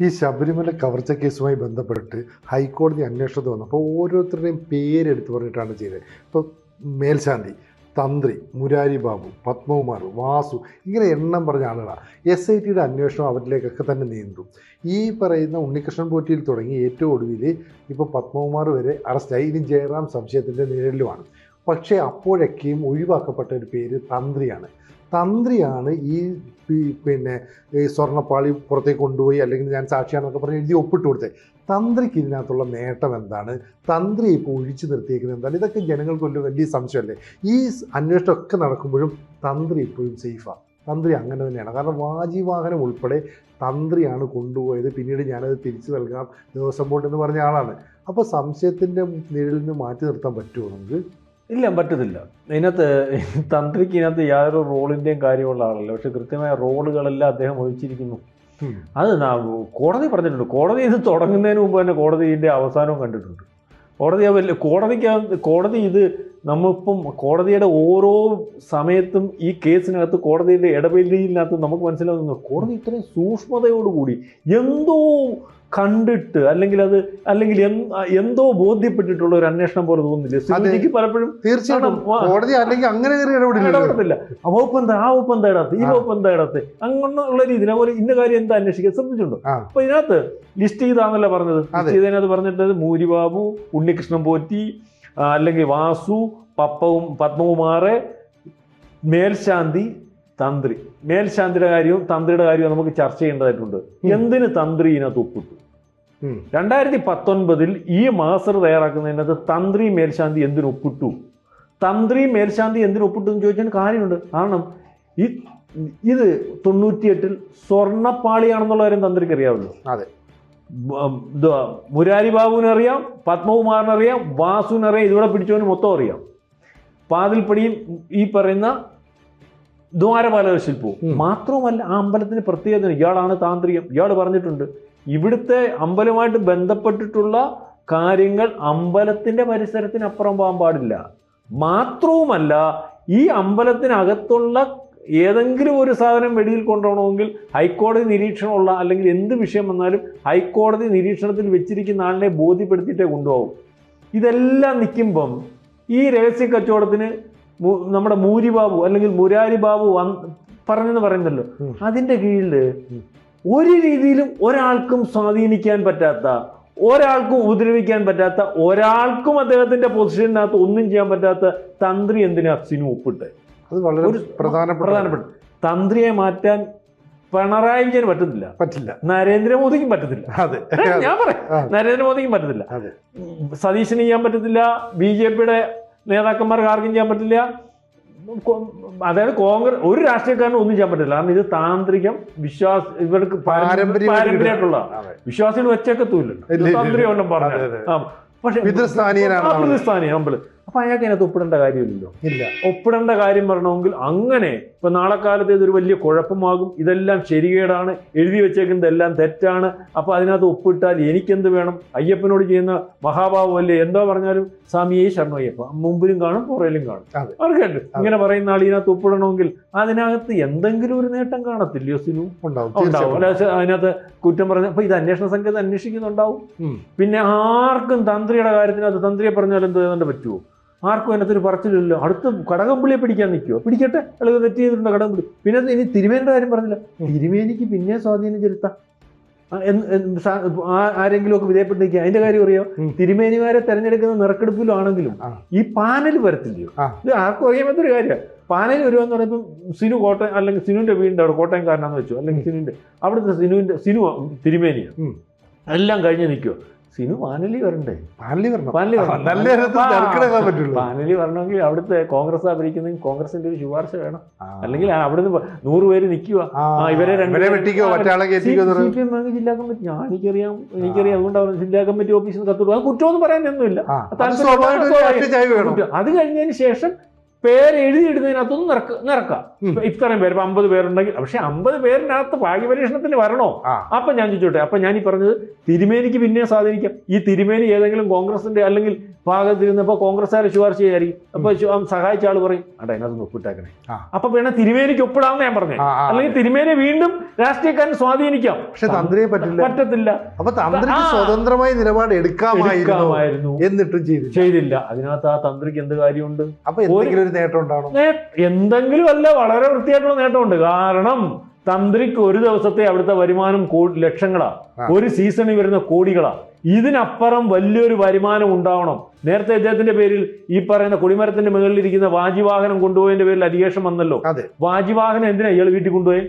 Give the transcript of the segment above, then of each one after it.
ഈ ശബരിമല കവർച്ച കേസുമായി ബന്ധപ്പെട്ട് ഹൈക്കോടതി അന്വേഷണത്തിൽ വന്നപ്പോൾ ഓരോരുത്തരുടെയും പേരെടുത്ത് പറഞ്ഞിട്ടാണ് ചെയ്തത്. ഇപ്പോൾ മേൽശാന്തി തന്ത്രി മുരാരി ബാബു പത്മകുമാർ വാസു ഇങ്ങനെ എണ്ണം പറഞ്ഞ ആളുകളാണ് എസ് ഐ ടിയുടെ അന്വേഷണം അവരിലേക്കൊക്കെ തന്നെ നീണ്ടു ഈ പറയുന്ന ഉണ്ണികൃഷ്ണൻ പോറ്റിയിൽ തുടങ്ങി ഏറ്റവും ഒടുവിൽ ഇപ്പോൾ പത്മകുമാർ വരെ അറസ്റ്റായി. ഇനി ജയറാം സംശയത്തിന്റെ നിഴലിലുമാണ്. പക്ഷേ അപ്പോഴൊക്കെയും ഒഴിവാക്കപ്പെട്ട ഒരു പേര് തന്ത്രിയാണ്. തന്ത്രിയാണ് ഈ പിന്നെ ഈ സ്വർണപ്പാളി പുറത്തേക്ക് കൊണ്ടുപോയി അല്ലെങ്കിൽ ഞാൻ സാക്ഷിയാണെന്നൊക്കെ പറഞ്ഞ് എഴുതി ഒപ്പിട്ട് കൊടുത്തത്. തന്ത്രിക്ക് ഇതിനകത്തുള്ള നേട്ടം എന്താണ്? തന്ത്രി ഇപ്പോൾ ഒഴിച്ചു നിർത്തിയേക്കുന്നത് എന്താണ്? ഇതൊക്കെ ജനങ്ങൾക്ക് വലിയ സംശയമല്ലേ? ഈ അന്വേഷണമൊക്കെ നടക്കുമ്പോഴും തന്ത്രി ഇപ്പോഴും സേഫാണ് തന്ത്രി അങ്ങനെ തന്നെയാണ്. കാരണം വാജിവാഹനം ഉൾപ്പെടെ തന്ത്രിയാണ് കൊണ്ടുപോയത്. പിന്നീട് ഞാനത് തിരിച്ചു നൽകാം ദേവസ്വം ബോർഡ് എന്ന് പറഞ്ഞ ആളാണ്. അപ്പോൾ സംശയത്തിന്റെ നിഴലിൽ നിന്ന് മാറ്റി നിർത്താൻ പറ്റുമോ നമുക്ക്? ഇല്ല പറ്റത്തില്ല. ഇതിനകത്ത് തന്ത്രിക്ക് ഇതിനകത്ത് യാതൊരു റോളിന്റെയും കാര്യമുള്ള ആളല്ല. പക്ഷെ കൃത്യമായ റോളുകളെല്ലാം അദ്ദേഹം വഹിച്ചിരിക്കുന്നു. അത് കോടതി പറഞ്ഞിട്ടുണ്ട്. കോടതി ഇത് തുടങ്ങുന്നതിന് മുമ്പ് തന്നെ കോടതി ഇതിന്റെ അവസാനവും കണ്ടിട്ടുണ്ട്. കോടതി വലിയ കോടതിക്ക് കോടതി ഇത് നമ്മളിപ്പം കോടതിയുടെ ഓരോ സമയത്തും ഈ കേസിനകത്ത് കോടതിയുടെ ഇടപെടലിനകത്ത് നമുക്ക് മനസ്സിലാകുന്നു കോടതി ഇത്രയും സൂക്ഷ്മതയോടുകൂടി എന്തോ കണ്ടിട്ട് അല്ലെങ്കിൽ അത് അല്ലെങ്കിൽ എന്തോ ബോധ്യപ്പെട്ടിട്ടുള്ള ഒരു അന്വേഷണം പോലെ തോന്നുന്നില്ല? എനിക്ക് പലപ്പോഴും തീർച്ചയായിട്ടും. കോടതി അല്ലെങ്കിൽ അങ്ങനെ ഇടപെടുന്നില്ല ആ വകുപ്പ് എന്താ ആ വകുപ്പ് എന്താ ഇടാത്ത ഈ. വകുപ്പ് എന്താ ഇടാത്ത? അങ്ങനെയുള്ള രീതിയിൽ അതുപോലെ ഇന്ന കാര്യം എന്താ അന്വേഷിക്കാൻ ശ്രദ്ധിച്ചിട്ടുണ്ടോ. അപ്പൊ ഇതിനകത്ത് ലിസ്റ്റ് ചെയ്താന്നല്ല പറഞ്ഞത്. ലിസ്റ്റ് ചെയ്തതിനകത്ത് പറഞ്ഞിട്ട് മൂരിബാബു ഉണ്ണികൃഷ്ണൻ പോറ്റി അല്ലെങ്കിൽ വാസു പപ്പവും പത്മകുമാറ് മേൽശാന്തി തന്ത്രി. മേൽശാന്തിയുടെ കാര്യവും തന്ത്രിയുടെ കാര്യവും നമുക്ക് ചർച്ച ചെയ്യേണ്ടതായിട്ടുണ്ട്. എന്തിന് തന്ത്രി ഇതിനകത്ത് ഒപ്പിട്ടു. രണ്ടായിരത്തി പത്തൊൻപതിൽ ഈ മാസ്റ്റർ തയ്യാറാക്കുന്നതിനകത്ത് തന്ത്രി മേൽശാന്തി എന്തിനു ഒപ്പിട്ടു? തന്ത്രി മേൽശാന്തി എന്തിനു ഒപ്പിട്ടു എന്ന് ചോദിച്ചാൽ കാര്യമുണ്ട്. കാരണം ഈ ഇത് തൊണ്ണൂറ്റിയെട്ടിൽ സ്വർണപ്പാളിയാണെന്നുള്ള കാര്യം തന്ത്രിക്ക് അറിയാമല്ലോ അതെ. മുരാരി മുരാരി ബാബുവിനറിയാം പത്മകുമാറിനറിയാം വാസുവിനറിയാം ഇതിവിടെ പിടിച്ചവന് മൊത്തം അറിയാം. പാതിൽപ്പടിയും ഈ പറയുന്ന ദ്വാരപാലക ശില്പവും. മാത്രവുമല്ല ആ അമ്പലത്തിന് പ്രത്യേകത ഇയാളാണ് താന്ത്രികം. ഇയാൾ പറഞ്ഞിട്ടുണ്ട് ഇവിടുത്തെ അമ്പലവുമായിട്ട് ബന്ധപ്പെട്ടിട്ടുള്ള കാര്യങ്ങൾ അമ്പലത്തിന്റെ പരിസരത്തിനപ്പുറം പോകാൻ പാടില്ല. മാത്രവുമല്ല ഈ അമ്പലത്തിനകത്തുള്ള ഏതെങ്കിലും ഒരു സാധനം വെളിയിൽ കൊണ്ടുപോകണമെങ്കിൽ ഹൈക്കോടതി നിരീക്ഷണമുള്ള അല്ലെങ്കിൽ എന്ത് വിഷയം വന്നാലും ഹൈക്കോടതി നിരീക്ഷണത്തിൽ വെച്ചിരിക്കുന്ന ആളിനെ ബോധ്യപ്പെടുത്തിയിട്ടേ കൊണ്ടുപോകും. ഇതെല്ലാം നിൽക്കുമ്പം ഈ രഹസ്യ കച്ചവടത്തിന് നമ്മുടെ മൂരി ബാബു അല്ലെങ്കിൽ മുരാരി ബാബു പറഞ്ഞെന്ന് പറയുന്നല്ലോ. അതിന്റെ കീഴിൽ ഒരു രീതിയിലും ഒരാൾക്കും സ്വാധീനിക്കാൻ പറ്റാത്ത ഒരാൾക്കും ഉപദ്രവിക്കാൻ പറ്റാത്ത ഒരാൾക്കും അദ്ദേഹത്തിന്റെ പൊസിഷനകത്ത് ഒന്നും ചെയ്യാൻ പറ്റാത്ത തന്ത്രി എന്തിനാ സിനു ഒപ്പിട്ട്? അത് വളരെ പ്രധാനപ്പെട്ട തന്ത്രിയെ മാറ്റാൻ പിണറായി വിജയന് പറ്റത്തില്ല പറ്റില്ല. നരേന്ദ്രമോദിക്കും പറ്റത്തില്ല. അതെ. ഞാൻ പറയാം. നരേന്ദ്രമോദിക്കും പറ്റത്തില്ല. സതീശന് ചെയ്യാൻ പറ്റത്തില്ല. ബി ജെ പിയുടെ നേതാക്കന്മാർക്ക് ആർക്കും ചെയ്യാൻ പറ്റില്ല അതായത് കോൺഗ്രസ് ഒരു രാഷ്ട്രീയക്കാരനും ഒന്നും ചെയ്യാൻ പറ്റില്ല കാരണം ഇത് താന്ത്രികം വിശ്വാസ ഇവർക്ക് പാരമ്പര്യമായിട്ട് പാരമ്പര്യമായിട്ടുള്ള. വിശ്വാസികൾ വെച്ചേക്കത്തൂല്ല ഇല്ല, ഇല്ല. തന്ത്രി പറഞ്ഞു. പക്ഷെ പിതൃസ്ഥാനീയനാണ്. അമ്പലം അപ്പൊ അയാൾക്ക് അതിനകത്ത് ഒപ്പിടേണ്ട കാര്യമില്ലല്ലോ. ഇല്ല. ഒപ്പിടേണ്ട കാര്യം പറയണമെങ്കിൽ അങ്ങനെ ഇപ്പൊ നാളെ കാലത്ത് ഇതൊരു വലിയ കുഴപ്പമാകും. ഇതെല്ലാം ശരികേടാണ്. എഴുതി വെച്ചേക്കുന്നത് എല്ലാം തെറ്റാണ്. അപ്പൊ അതിനകത്ത് ഒപ്പിട്ടാൽ എനിക്കെന്ത് വേണം? അയ്യപ്പനോട് ചെയ്യുന്ന മഹാഭാവമല്ലേ എന്തോ പറഞ്ഞാലും സ്വാമിയെ ശരണയ്യപ്പ. മുമ്പിലും കാണും പുറയിലും കാണും. അവർക്കുണ്ട് ഇങ്ങനെ പറയുന്ന ആൾ ഇതിനകത്ത് ഒപ്പിടണമെങ്കിൽ അതിനകത്ത് എന്തെങ്കിലും ഒരു നേട്ടം കാണത്തില്ലയോ സിനു? ഉണ്ടാവും. അതിനകത്ത് കുറ്റം പറഞ്ഞ അപ്പൊ ഇത് അന്വേഷണ സംഘത്തെ അന്വേഷിക്കുന്നുണ്ടാവും. പിന്നെ ആർക്കും തന്ത്രിയുടെ കാര്യത്തിനകത്ത് തന്ത്രിയെ പറഞ്ഞാൽ എന്ത് ചെയ്യാൻ പറ്റുമോ ആർക്കും അതിനകത്ത് ഒരു പറച്ചിലില്ലല്ലോ. അടുത്ത് കടകംപള്ളിയെ പിടിക്കാൻ നിൽക്കുമോ പിടിക്കട്ടെ. അല്ലെങ്കിൽ തെറ്റ് ചെയ്തിട്ടുണ്ട് കടകംപള്ളി. പിന്നെ ഇനി തിരുമേനിയുടെ കാര്യം പറഞ്ഞില്ല. തിരുമേനിക്ക് പിന്നെ സ്വാധീനം ചെലുത്താം. ആരെങ്കിലും ഒക്കെ വിധേയപ്പെട്ട് നിൽക്കുക അതിന്റെ കാര്യം അറിയോ. തിരുമേനിമാരെ തെരഞ്ഞെടുക്കുന്ന നിറക്കെടുപ്പിലാണെങ്കിലും ആണെങ്കിലും ഈ പാനൽ വരത്തില്ലയോ? ഇത് ആർക്കും അറിയാൻ പറ്റൊരു കാര്യമാണ്. പാനൽ വരുവാന്ന് പറയുമ്പോൾ സിനു കോട്ടയം അല്ലെങ്കിൽ സിനുവിന്റെ വീടിന്റെ അവിടെ കോട്ടയംകാരനാന്ന് വെച്ചു അല്ലെങ്കിൽ സിനുവിന്റെ അവിടുത്തെ സിനുവിന്റെ സിനു തിരുമേനിയാണ് എല്ലാം കഴിഞ്ഞ് നിൽക്കുമോ സിനു പാനലി വരണ്ടേ? പാനലി വരണം. പാനലി. നല്ല പറ്റുള്ളൂ. പാനലി വരണമെങ്കിൽ അവിടുത്തെ കോൺഗ്രസ് ഭരിക്കുന്നെങ്കിൽ കോൺഗ്രസിന്റെ ഒരു ശുപാർശ വേണം. അല്ലെങ്കിൽ അവിടുന്ന് നൂറ് പേര് നിൽക്കുക. ഇവരെ. ജില്ലാ കമ്മിറ്റി ഞാൻ എനിക്കറിയാം എനിക്കറിയാം. അതുകൊണ്ട് ജില്ലാ കമ്മിറ്റി ഓഫീസിൽ കത്തുള്ളൂ അത് കുറ്റമൊന്നും പറയാനൊന്നുമില്ല. അത് കഴിഞ്ഞതിന് ശേഷം പേര് എഴുതിയിടുന്നതിനകത്തൊന്നും നിറക്ക. നിറക്കാം ഇത്രയും പേര് ഇപ്പൊ അമ്പത് പേരുണ്ടെങ്കിൽ പക്ഷെ അമ്പത് പേരിനകത്ത് ഭാഗ്യപരീക്ഷണത്തിന് വരണോ? അപ്പൊ ഞാൻ ചോദിച്ചോട്ടെ അപ്പൊ ഞാൻ ഈ പറഞ്ഞത് തിരുമേനിക്ക് പിന്നെ സ്വാധീനിക്കാം. ഈ തിരുമേനി ഏതെങ്കിലും കോൺഗ്രസിന്റെ അല്ലെങ്കിൽ ഭാഗത്തിരുന്നപ്പോ കോൺഗ്രസ്സുകാരെ ശുപാർശ ചെയ്യായിരിക്കും. അപ്പൊ സഹായിച്ച ആൾ പറയും അട്ടെ അതിനകത്ത് ഒപ്പിട്ടേക്കണേ. അപ്പൊ വേണം തിരുമേനിക്ക് ഒപ്പിടാമെന്ന് ഞാൻ പറഞ്ഞേ. അല്ലെങ്കിൽ തിരുമേനെ വീണ്ടും രാഷ്ട്രീയക്കാരൻ സ്വാധീനിക്കാം. പക്ഷെ തന്ത്രിയെ പറ്റില്ല. പറ്റത്തില്ല. അപ്പൊ തന്ത്രി സ്വതന്ത്രമായി നിലപാട് എടുക്കാമായിരുന്നു എന്നിട്ടും ചെയ്തില്ല. ചെയ്തില്ല. അതിനകത്ത് ആ തന്ത്രിക്ക് എന്ത് കാര്യമുണ്ട്? അപ്പൊ എന്തെങ്കിലും ഒരു നേട്ടം ഉണ്ടാവണം എന്തെങ്കിലും അല്ല വളരെ വൃത്തിയായിട്ടുള്ള നേട്ടമുണ്ട്. കാരണം തന്ത്രിക്ക് ഒരു ദിവസത്തെ അവിടുത്തെ വരുമാനം ലക്ഷങ്ങളാ. ഒരു സീസണിൽ വരുന്ന കോടികളാ. ഇതിനപ്പുറം വലിയൊരു വരുമാനം ഉണ്ടാവണം. നേരത്തെ അദ്ദേഹത്തിന്റെ പേരിൽ ഈ പറയുന്ന കുടിമരത്തിന്റെ മുകളിൽ ഇരിക്കുന്ന വാജിവാഹനം കൊണ്ടുപോയതിന്റെ പേരിൽ അലിഗേഷൻ വന്നല്ലോ. വാജിവാഹനം എന്തിനാ ഇയാൾ വീട്ടിൽ കൊണ്ടുപോയി?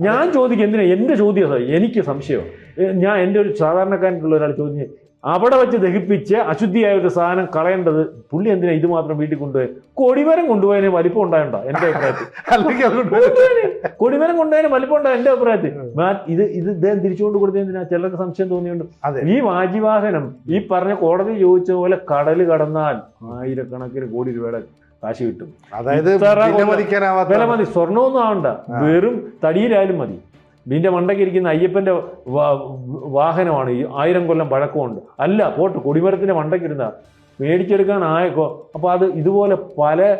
ഞാൻ ചോദിക്കും എന്തിനാ? എന്റെ ചോദ്യം. എനിക്ക് സംശയം. ഞാൻ എന്റെ ഒരു സാധാരണക്കാരനുള്ള ഒരാൾ ചോദിച്ചു അവിടെ വെച്ച് ദഹിപ്പിച്ച് അശുദ്ധിയായ ഒരു സാധനം കളയേണ്ടത് പുള്ളി എന്തിനാ ഇത് മാത്രം വീട്ടിൽ കൊണ്ടുപോയി? കൊടിമരം കൊണ്ടുപോയതിന് വലിപ്പം ഉണ്ടായണ്ട? എന്റെ അഭിപ്രായത്തിൽ. കൊടിമരം കൊണ്ടുപോയതിന് വലിപ്പം ഉണ്ടായ? എന്റെ അഭിപ്രായത്തിൽ. ഇത് ഇത് ഇദ്ദേഹം തിരിച്ചുകൊണ്ട് കൊടുത്തത് എന്തിനാ? ചിലർക്ക് സംശയം തോന്നിയുണ്ട് ഈ വാജിവാഹനം ഈ പറഞ്ഞ കോടതി ചോദിച്ച പോലെ കടൽ കടന്നാൽ ആയിരക്കണക്കിന് കോടി രൂപയുടെ കാശ് കിട്ടും. അതായത് വില മതി സ്വർണമൊന്നും ആവണ്ട. വെറും തടിയിലായാലും മതി. ഇതിന്റെ മണ്ടയ്ക്ക് ഇരിക്കുന്ന അയ്യപ്പന്റെ വാഹനമാണ് ഈ ആയിരം കൊല്ലം പഴക്കമുണ്ട്. അല്ല പോട്ട് കൊടിമരത്തിന്റെ മണ്ടയ്ക്കിരുന്ന മേടിച്ചെടുക്കാൻ ആയക്കോ. അപ്പൊ അത് ഇതുപോലെ പല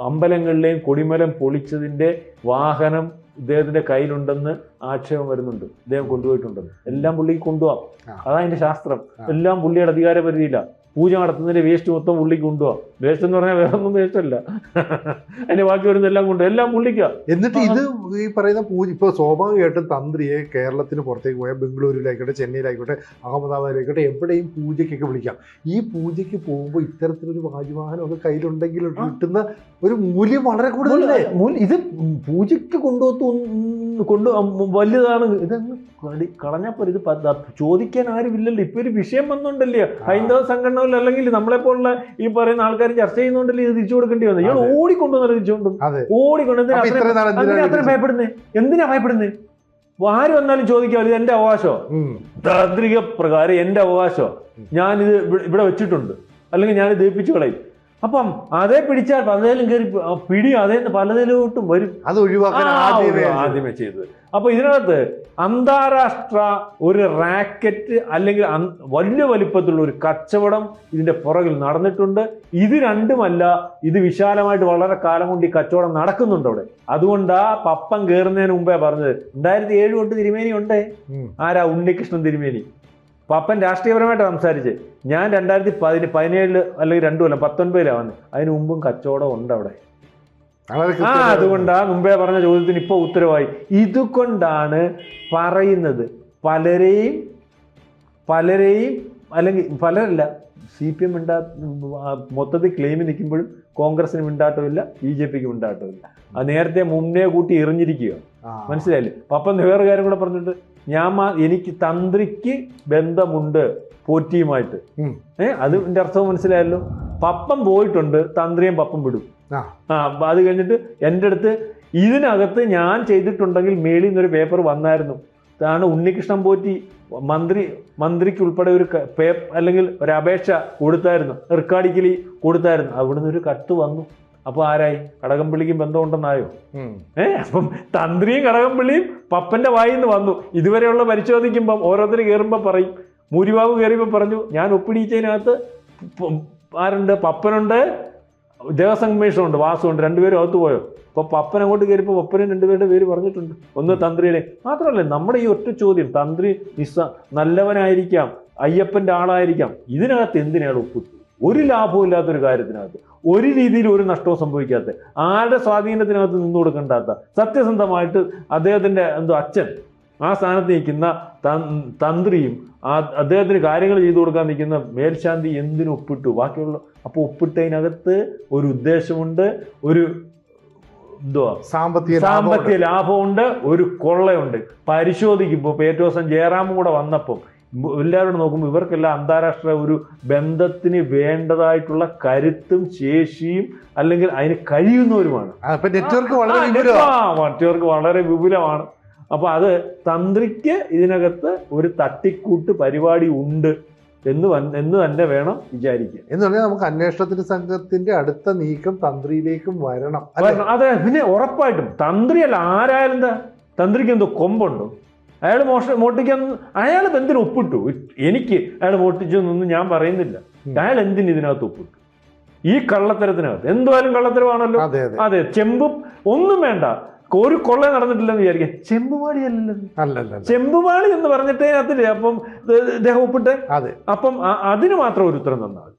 അമ്പലങ്ങളിലെയും കൊടിമരം പൊളിച്ചതിന്റെ വാഹനം ഇദ്ദേഹത്തിന്റെ കയ്യിലുണ്ടെന്ന് ആക്ഷേപം വരുന്നുണ്ട്. ഇദ്ദേഹം കൊണ്ടുപോയിട്ടുണ്ടെന്ന്. എല്ലാം പുള്ളിക്ക് കൊണ്ടുപോവാം. ആ. അതാ അതിന്റെ ശാസ്ത്രം. എല്ലാം പുള്ളിയുടെ അധികാര പരിധിയില്ല പൂജ നടത്തുന്നതിന്റെ വേസ്റ്റ് മൊത്തം പുള്ളിക്ക് കൊണ്ടുപോവാം. വേസ്റ്റ് എന്ന് പറഞ്ഞാൽ വേറെ ഒന്നും വേസ്റ്റ് അല്ല അതിന്റെ ബാക്കി വരുന്നതെല്ലാം കൊണ്ട് എല്ലാം പുള്ളിക്ക എന്നിട്ട് ഇത് ഈ പറയുന്ന പൂജ ഇപ്പൊ സ്വാഭാവികമായിട്ടും തന്ത്രിയെ കേരളത്തിന് പുറത്തേക്ക് പോയാൽ ബംഗളൂരുവിലായിക്കോട്ടെ ചെന്നൈയിലായിക്കോട്ടെ അഹമ്മദാബാദിലായിക്കോട്ടെ എവിടെയും പൂജയ്ക്കൊക്കെ വിളിക്കാം. ഈ പൂജയ്ക്ക് പോകുമ്പോൾ ഇത്തരത്തിലൊരു വാജുവാഹനം ഒക്കെ കയ്യിലുണ്ടെങ്കിൽ കിട്ടുന്ന ഒരു മൂല്യം വളരെ കൂടുതലല്ലേ? ഇത് പൂജയ്ക്ക് കൊണ്ടുപോത്തു കൊണ്ട് വലുതാണ്. ഇതങ്ങ് കളഞ്ഞപ്പോൾ കളഞ്ഞാ ഇത് ചോദിക്കാൻ ആരുമില്ലല്ലോ. ഇപ്പൊ ഒരു വിഷയം വന്നുണ്ടല്ലേ ഹൈന്ദവ സംഘടനകളിൽ അല്ലെങ്കിൽ നമ്മളെ പോലുള്ള ഈ പറയുന്ന ആൾക്കാർ ചർച്ച ചെയ്യുന്നുണ്ടല്ലോ ഇത് തിരിച്ചു കൊടുക്കേണ്ടി വന്നു ഇയാൾ ഓടിക്കൊണ്ടുവന്നല്ലോ തിരിച്ചുകൊണ്ടും ഓടിക്കൊണ്ട് എന്തിനാ എന്തിനാണ് ഭയപ്പെടുന്നേ? എന്തിനാ ഭയപ്പെടുന്നേ? ആര് വന്നാലും ചോദിക്കാം ഇത് എന്റെ അവകാശമോ ഉം. താന്ത്രിക പ്രകാരം എന്റെ അവകാശമോ ഞാനിത് ഇവിടെ- വെച്ചിട്ടുണ്ട്. അല്ലെങ്കിൽ ഞാൻ ദഹിപ്പിച്ചു കളയും. അപ്പം അതേ പിടിച്ചാൽ പലതിലും കയറി പിടി അതേ പലതിലോട്ടും വരും. അത് ഒഴിവാക്കാൻ ആദ്യമേ ആദ്യമേ ചെയ്തത്. അപ്പൊ ഇതിനകത്ത് അന്താരാഷ്ട്ര ഒരു റാക്കറ്റ് അല്ലെങ്കിൽ വലിയ വലിപ്പത്തിലുള്ള ഒരു കച്ചവടം ഇതിന്റെ പുറകിൽ നടന്നിട്ടുണ്ട്. ഇത് രണ്ടുമല്ല ഇത് വിശാലമായിട്ട് വളരെ കാലം കൊണ്ട് ഈ കച്ചവടം നടക്കുന്നുണ്ട് അവിടെ. അതുകൊണ്ട് ആ പപ്പം കയറുന്നതിന് മുമ്പേ പറഞ്ഞത് രണ്ടായിരത്തി ഏഴ് തൊട്ട് തിരുമേനി ഉണ്ട്. ആരാ ഉണ്ണികൃഷ്ണൻ തിരുമേനി? പപ്പൻ രാഷ്ട്രീയപരമായിട്ട് സംസാരിച്ച് ഞാൻ രണ്ടായിരത്തി പതിന് പതിനേഴിൽ അല്ലെങ്കിൽ രണ്ടു കൊല്ലം പത്തൊൻപതിലാണ് വന്നത് അതിന് മുമ്പും കച്ചവടം ഉണ്ട് അവിടെ. ആ അതുകൊണ്ട് അതുകൊണ്ടാ മുമ്പേ പറഞ്ഞ ചോദ്യത്തിന് ഇപ്പൊ ഉത്തരവായി. ഇതുകൊണ്ടാണ് പറയുന്നത് പലരെയും പലരെയും അല്ലെങ്കിൽ പലരല്ല സി പി എം മിണ്ടാ ആ, മൊത്തത്തിൽ ക്ലെയിം നിൽക്കുമ്പോഴും കോൺഗ്രസിന് മിണ്ടാട്ടമില്ല ബി ജെ പിക്ക് മിണ്ടാട്ടമില്ല. അത് നേരത്തെ മുന്നേ കൂട്ടി എറിഞ്ഞിരിക്കുക ആ. മനസ്സിലായില്ലേ? അപ്പം വേറെ കാര്യം കൂടെ പറഞ്ഞിട്ട് ഞാൻ എനിക്ക് തന്ത്രിക്ക് ബന്ധമുണ്ട് പോറ്റിയുമായിട്ട്. ഏഹ് അത് അതിന്റെ അർത്ഥം മനസ്സിലായല്ലോ? പപ്പം പോയിട്ടുണ്ട് തന്ത്രിയും പപ്പം വിടും. ആ. അത് കഴിഞ്ഞിട്ട് എന്റെ അടുത്ത് ഇതിനകത്ത് ഞാൻ ചെയ്തിട്ടുണ്ടെങ്കിൽ മേളിൽ നിന്നൊരു പേപ്പർ വന്നായിരുന്നു. അതാണ് ഉണ്ണികൃഷ്ണൻ പോറ്റി മന്ത്രി മന്ത്രിക്ക് ഉൾപ്പെടെ ഒരു പേ അല്ലെങ്കിൽ ഒരു അപേക്ഷ കൊടുത്തായിരുന്നു. റിക്കാർഡിക്കലി കൊടുത്തായിരുന്നു. അവിടുന്ന് ഒരു കത്ത് വന്നു. അപ്പോൾ ആരായി? കടകംപള്ളിക്കും ബന്ധമുണ്ടെന്നായോ. ഏ അപ്പം തന്ത്രിയും കടകംപള്ളിയും പപ്പന്റെ വായിൽ നിന്ന് വന്നു. ഇതുവരെയുള്ള പരിശോധിക്കുമ്പം ഓരോരുത്തർ കയറുമ്പോൾ പറയും. മൂരിബാബു കയറിയപ്പോൾ പറഞ്ഞു ഞാൻ ഒപ്പിടിച്ചതിനകത്ത് ആരുണ്ട്? പപ്പനുണ്ട് ദേവസ്വം കമ്മീഷനുണ്ട് വാസുണ്ട്. രണ്ടുപേരും അകത്ത് പോയോ? അപ്പോൾ പപ്പൻ അങ്ങോട്ട് കയറിയപ്പോൾ പപ്പനും രണ്ടുപേരുടെ പേര് പറഞ്ഞിട്ടുണ്ട്. ഒന്ന് തന്ത്രിയുടെ. മാത്രമല്ല നമ്മുടെ ഈ ഒറ്റ ചോദ്യം തന്ത്രി നിസ്സ നല്ലവനായിരിക്കാം അയ്യപ്പന്റെ ആളായിരിക്കാം ഇതിനകത്ത് എന്തിനാണ് ഒപ്പിട്ടു ഒരു ലാഭവും ഇല്ലാത്തൊരു കാര്യത്തിനകത്ത് ഒരു രീതിയിൽ ഒരു നഷ്ടവും സംഭവിക്കാത്ത ആരുടെ സ്വാധീനത്തിനകത്ത് നിന്നു കൊടുക്കണ്ടാത്ത സത്യസന്ധമായിട്ട് അദ്ദേഹത്തിന്റെ എന്തോ അച്ഛൻ ആ സ്ഥാനത്ത് നിൽക്കുന്ന തന്ത്രിയും ആ അദ്ദേഹത്തിന് കാര്യങ്ങൾ ചെയ്തു കൊടുക്കാൻ നിൽക്കുന്ന മേൽശാന്തി എന്തിനു ഒപ്പിട്ടു? ബാക്കിയുള്ള അപ്പോൾ ഒപ്പിട്ടതിനകത്ത് ഒരു ഉദ്ദേശമുണ്ട് ഒരു എന്തുവാ സാമ്പത്തിക സാമ്പത്തിക ലാഭമുണ്ട് ഒരു കൊള്ളയുണ്ട്. പരിശോധിക്കുമ്പോൾ ദിവസം ജയറാമും കൂടെ വന്നപ്പം എല്ലാവരും നോക്കുമ്പോൾ ഇവർക്കെല്ലാം അന്താരാഷ്ട്ര ഒരു ബന്ധത്തിന് വേണ്ടതായിട്ടുള്ള കരുത്തും ശേഷിയും അല്ലെങ്കിൽ അതിന് കഴിയുന്നവരുമാണ്. നെറ്റ്വർക്ക് വളരെ നെറ്റ്വർക്ക് വളരെ വിപുലമാണ്. അപ്പൊ അത് തന്ത്രിക്ക് ഇതിനകത്ത് ഒരു തട്ടിക്കൂട്ട് പരിപാടി ഉണ്ട് എന്ന് എന്ന് തന്നെ വേണം വിചാരിക്കാൻ. എന്ന് പറഞ്ഞാൽ നമുക്ക് അന്വേഷണത്തിന്റെ സംഘത്തിന്റെ അടുത്ത നീക്കം തന്ത്രിയിലേക്കും വരണം അതെ പിന്നെ ഉറപ്പായിട്ടും തന്ത്രിയല്ല ആരായാലും എന്താ തന്ത്രിക്ക് എന്തോ കൊമ്പുണ്ടോ? അയാൾ മോഷ മോട്ടിക്കാൻ അയാൾ എന്തിനു ഒപ്പിട്ടു? എനിക്ക് അയാൾ മോട്ടിച്ചു എന്നൊന്നും ഞാൻ പറയുന്നില്ല. അയാൾ എന്തിന് ഇതിനകത്ത് ഒപ്പിട്ടു? ഈ കള്ളത്തരത്തിനകത്ത്. എന്തായാലും കള്ളത്തരമാണല്ലോ. അതെ ചെമ്പും ഒന്നും വേണ്ട. ഒരു കൊള്ള നടന്നിട്ടില്ലെന്ന് വിചാരിക്കാം ചെമ്പുപാടിയല്ലല്ലോ അല്ലല്ല ചെമ്പുപാളി എന്ന് പറഞ്ഞിട്ടേ അതില്ലേ അപ്പം ഇദ്ദേഹം ഒപ്പിട്ടെ? അതെ. അപ്പം അതിന് മാത്രം ഒരു ഉത്തരം തന്നാൽ